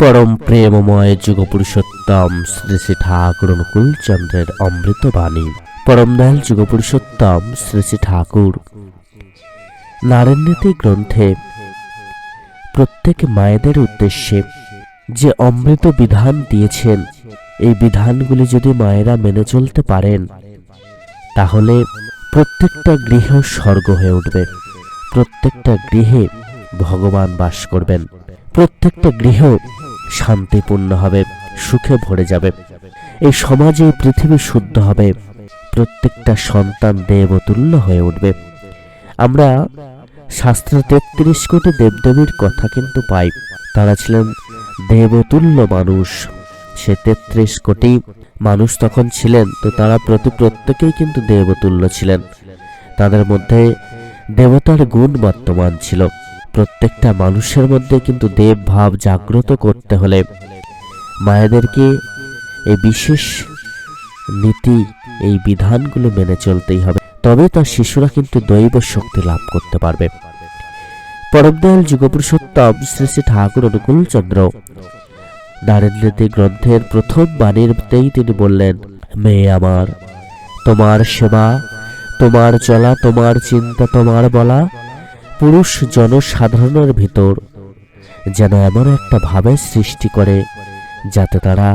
পরম প্রেমময় যুগপুরুষোত্তম শ্রী শ্রী ঠাকুর অনুকূল চন্দ্রের অমৃত বাণী পরম দয়াল যুগপুরুষোত্তম শ্রী শ্রী ঠাকুর। নারায়ণীতি গ্রন্থে প্রত্যেক মায়েদের উদ্দেশ্যে যে অমৃত বিধান দিয়েছেন, এই বিধানগুলি যদি মায়েরা মেনে চলতে পারেন, তাহলে প্রত্যেকটা গৃহ স্বর্গ হয়ে উঠবে। প্রত্যেকটা গৃহে ভগবান বাস করবেন। প্রত্যেকটা গৃহ শান্তিপূর্ণ হবে, সুখে ভরে যাবে। এই সমাজে পৃথিবী শুদ্ধ হবে, প্রত্যেকটা সন্তান দেবতুল্য হয়ে উঠবে। আমরা শাস্ত্র তেত্রিশ কোটি দেবদেবীর কথা কিন্তু পাই। তারা ছিলেন দেবতুল্য মানুষ। সে তেত্রিশ কোটি মানুষ তখন ছিলেন, তো তারা প্রতি প্রত্যেকেই কিন্তু দেবতুল্য ছিলেন। তাদের মধ্যে দেবতার গুণ বর্তমান ছিল। প্রত্যেকটা মানুষের মধ্যে কিন্তু দেব ভাব জাগ্রত করতে হলে মায়েদেরকে এই বিশেষ নীতি, এই বিধানগুলো মেনে চলতেই হবে। তবে তার শিশুরা কিন্তু দৈব শক্তি লাভ করতে পারবে। পরমদয়াল যুগপুরুষোত্তম শ্রী শ্রী ঠাকুর অনুকূল চন্দ্র নারেন্দ্রদী গ্রন্থের প্রথম বাণীরতেই তিনি বললেন মেয়ে আমার তোমার সেবা, তোমার চলা, তোমার চিন্তা, তোমার বলা পুরুষ জনসাধারণের ভিতর যেন এমন একটা ভাবের সৃষ্টি করে যাতে তারা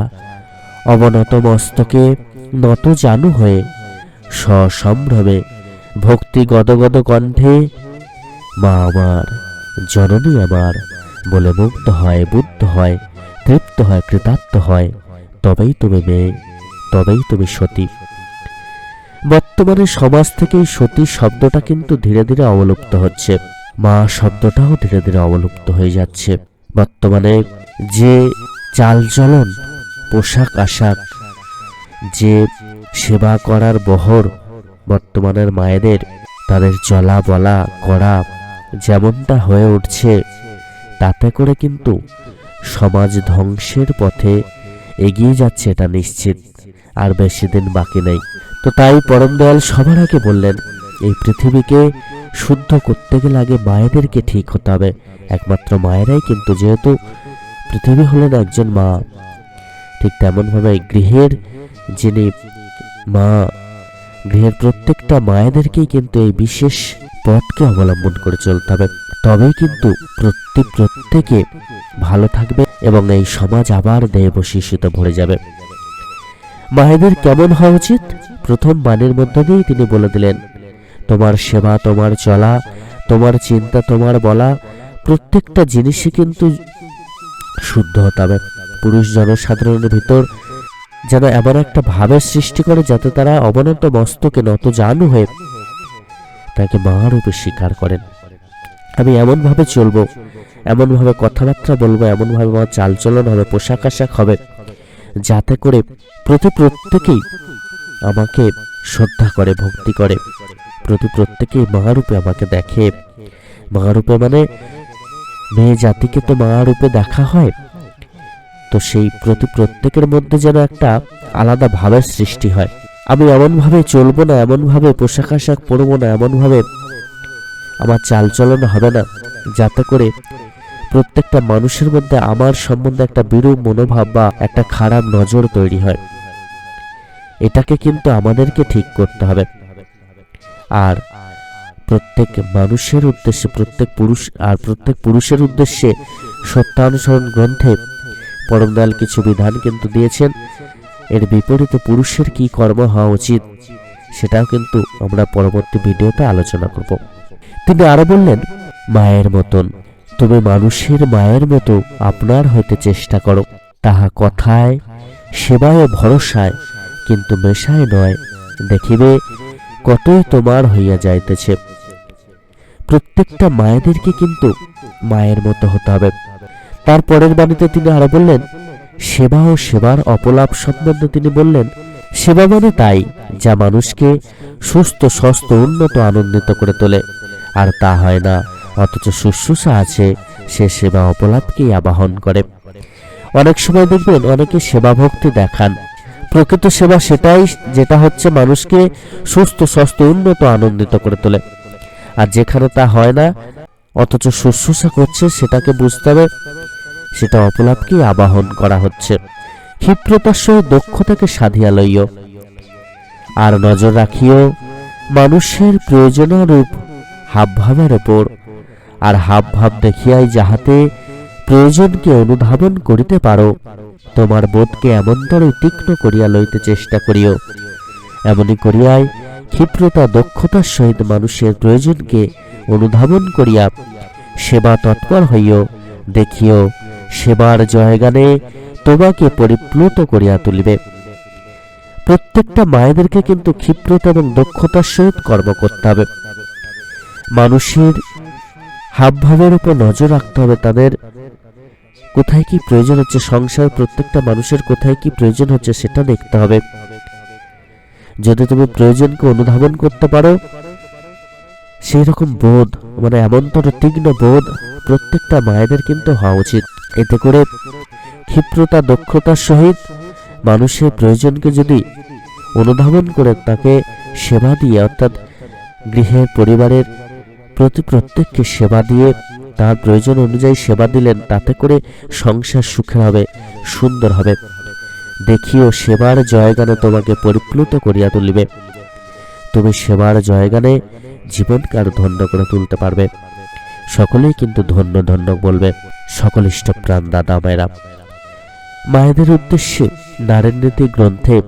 অবনত মস্তকে নত জানু হয়ে সসম্ভ্রমে ভক্তি গদগদ কণ্ঠে মা আমার জননী আমার বলে মুগ্ধ হয়, বুদ্ধ হয়, তৃপ্ত হয়, কৃতার্থ হয়। তবেই তুমি মেয়ে, তবেই তুমি সতী। বর্তমানে সমাজ থেকে এই সতী শব্দটা কিন্তু ধীরে ধীরে অবলুপ্ত হচ্ছে। মা শব্দটাও ধীরে ধীরে অবলুপ্ত হয়ে যাচ্ছে। বর্তমানে যে চালচলন পোশাক আশাক, যে সেবা করার বহর বর্তমানের মায়েদের, তাদের চলা বলা করা যেমনটা হয়ে উঠছে, তাতে করে কিন্তু সমাজ ধ্বংসের পথে এগিয়ে যাচ্ছে এটা নিশ্চিত। আর বেশি দিন বাকি নেই। তো তাই পরম দয়াল সবার আগে বললেন, এই পৃথিবীকে শুদ্ধ করতে গেলে আগে মায়েদেরকে ঠিক হতে হবে। একমাত্র মায়েরাই কিন্তু যেহেতু পৃথিবী হলেন একজন মা, ঠিক তেমনভাবে গৃহের যিনি মা, গৃহের প্রত্যেকটা মায়েদেরকেই কিন্তু এই বিশেষ পথকে অবলম্বন করে চলতে হবে। তবেই কিন্তু প্রতি প্রত্যেকে ভালো থাকবে এবং এই সমাজ আবার দেব শিশুতে ভরে যাবে। মায়েদের কেমন হওয়া উচিত? প্রথম বাণীর মধ্য দিয়েই তিনি বলে দিলেন তোমার সেবা, তোমার চলা, তোমার চিন্তা, তোমার বলা, প্রত্যেকটা জিনিসই কিন্তু শুদ্ধ হতে হবে। পুরুষ জনসাধারণের ভিতর যেন এমন একটা ভাবের সৃষ্টি করে যাতে তারা অবনত মস্তকে নত জানু হয়ে তাকে মা রূপে স্বীকার করেন। আমি এমনভাবে চলবো, এমনভাবে কথাবার্তা বলব, এমনভাবে আমার চালচলন হবে, পোশাক আশাক হবে, যাতে করে প্রতি প্রত্যেকেই আমাকে শ্রদ্ধা করে, ভক্তি করে। প্রতি প্রত্যেকেই মহারূপে আমাকে দেখে। মহারূপে মানে মেয়ে জাতিকে তো মহারূপে দেখা হয়। তো সেই প্রতি প্রত্যেকের মধ্যে যেন একটা আলাদা ভাবের সৃষ্টি হয়। আমি এমনভাবে চলবো না, এমনভাবে পোশাক আশাক পরবো না, এমনভাবে আমার চালচলন হবে না, যাতে করে প্রত্যেকটা মানুষের মধ্যে আমার সম্বন্ধে একটা বিরূপ মনোভাব বা একটা খারাপ নজর তৈরি হয়। এটাকে কিন্তু আমাদেরকে ঠিক করতে হবে। আর প্রত্যেক মানুষের উদ্দেশ্যে, প্রত্যেক পুরুষ আর প্রত্যেক পুরুষের উদ্দেশ্যে সত্যানুসরণ গ্রন্থে পরমদয়াল কিছু বিধান কিন্তু দিয়েছেন। এর বিপরীতে পুরুষের কি কর্ম হওয়া উচিত, সেটাও কিন্তু আমরা পরবর্তী ভিডিওতে আলোচনা করব। তিনি আরও বললেন, মায়ের মতন, তুমি মানুষের মায়ের মতো আপনার হইতে চেষ্টা করো। তাহা কথায়, সেবায় ভরসায়, কিন্তু মেশায় নয়। দেখিবে কতই তোমার হইয়া যাইতেছে। প্রত্যেকটা মায়েদেরকে কিন্তু মায়ের মতো হতে হবে। তারপরের বাণীতে তিনি আরও বললেন, সেবা ও সেবার অপলাপ সম্বন্ধে তিনি বললেন, সেবা মানে তাই যা মানুষকে সুস্থ স্বস্থ উন্নত, আনন্দিত করে তোলে। আর তা হয় না, অথচ শুশ্রূষা আছে, সে সেবা অপলাপকেই আবাহন করে। অনেক সময় দেখবেন অনেকে সেবা ভক্তি দেখান প্রকৃত সেবা সেটাই যেটা হচ্ছে মানুষকে সুস্থ স্বস্থ উন্নত, আনন্দিত করে তোলে। আর যেখানে তা হয় না, অথচ শুশ্রূষা করছে, সেটাকে বুঝতে হবে, সেটা অপলাপকেই আবাহন করা হচ্ছে। ক্ষিপ্রতার সহ দক্ষতাকে সাধিয়া লইও। আর নজর রাখিও, মানুষের প্রয়োজনারূপ হাবভাবের ওপর আর হাবভাব দেখিয়াই যাহাতে প্রয়োজনকে অনুধাবন করিতে পারো তোমার বোধকে এমনতরই তীক্ষ্ণ করিয়া লইতে চেষ্টা করিও। এমনই করিয়াই ক্ষিপ্রতা, দক্ষতার সহিত মানুষের প্রয়োজনকে অনুধাবন করিয়া সেবা তৎপর হইও। দেখিও, সেবার জয়গানে তোমাকে পরিপ্লুত করিয়া তুলিবে। প্রত্যেকটা মায়েদেরকে কিন্তু ক্ষিপ্রতা এবং দক্ষতার সহিত কর্ম করতে হবে। মানুষের হাবভাবের উপর নজর রাখতে হবে তাদের কোথায় কি প্রয়োজন হচ্ছে সংসার প্রত্যেকটা মানুষের কোথায় কি প্রয়োজন হচ্ছে সেটা দেখতে হবে। যদি তুমি প্রয়োজনকে অনুধাবন করতে পারো সেই রকম বোধ মানে এমনতর তীক্ষ্ণ বোধ প্রত্যেকটা মায়েদের কিন্তু হওয়া উচিত। এতে করে ক্ষিপ্রতা, দক্ষতার সহিত মানুষের প্রয়োজনকে যদি অনুধাবন করে তাকে সেবা দিয়ে, অর্থাৎ গৃহের পরিবারের প্রতি প্রত্যেককে সেবা দিয়ে তার প্রয়োজন অনুযায়ী সেবা দিলেন, তাতে করে সংসার সুখের হবে, সুন্দর হবে। দেখিও, সেবার জয়গানে তোমাকে পরিপ্লুত করিয়া তুলিবে। তুমি সেবার জয়গানে জীবনকে আরও ধন্য করে তুলতে পারবে। সকলেই কিন্তু ধন্য ধন্য বলবে সকল ইষ্টপ্রাণ দাদা মায়েরা। মায়েদের উদ্দেশ্যে নারীর নীতি গ্রন্থে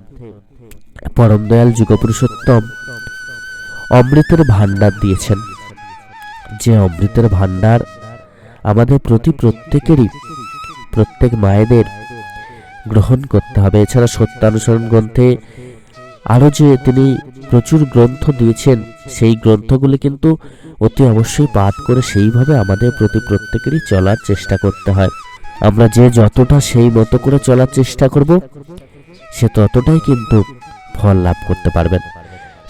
পরম দয়াল যুগপুরুষোত্তম অমৃতের ভাণ্ডার দিয়েছেন। যে অমৃতের ভাণ্ডার আমাদের প্রতি প্রত্যেকেরই, প্রত্যেক মায়েদের গ্রহণ করতে হবে। এছাড়া সত্যানুসরণ গ্রন্থে আরও যে তিনি প্রচুর গ্রন্থ দিয়েছেন, সেই গ্রন্থগুলি কিন্তু অতি অবশ্যই পাঠ করে সেইভাবে আমাদের প্রতি প্রত্যেকেরই চলার চেষ্টা করতে হয়। আমরা যে যতটা সেই মতো করে চলার চেষ্টা করব, সে ততটাই কিন্তু ফল লাভ করতে পারবেন।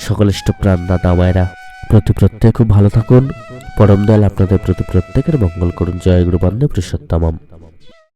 সকল ইষ্টপ্রাণ দাদা মায়েরা, প্রতি প্রত্যেক খুব ভালো থাকুন। পরম দয়াল আপনাদের প্রতি প্রত্যেকের মঙ্গল করুন। জয় গুরু বন্দে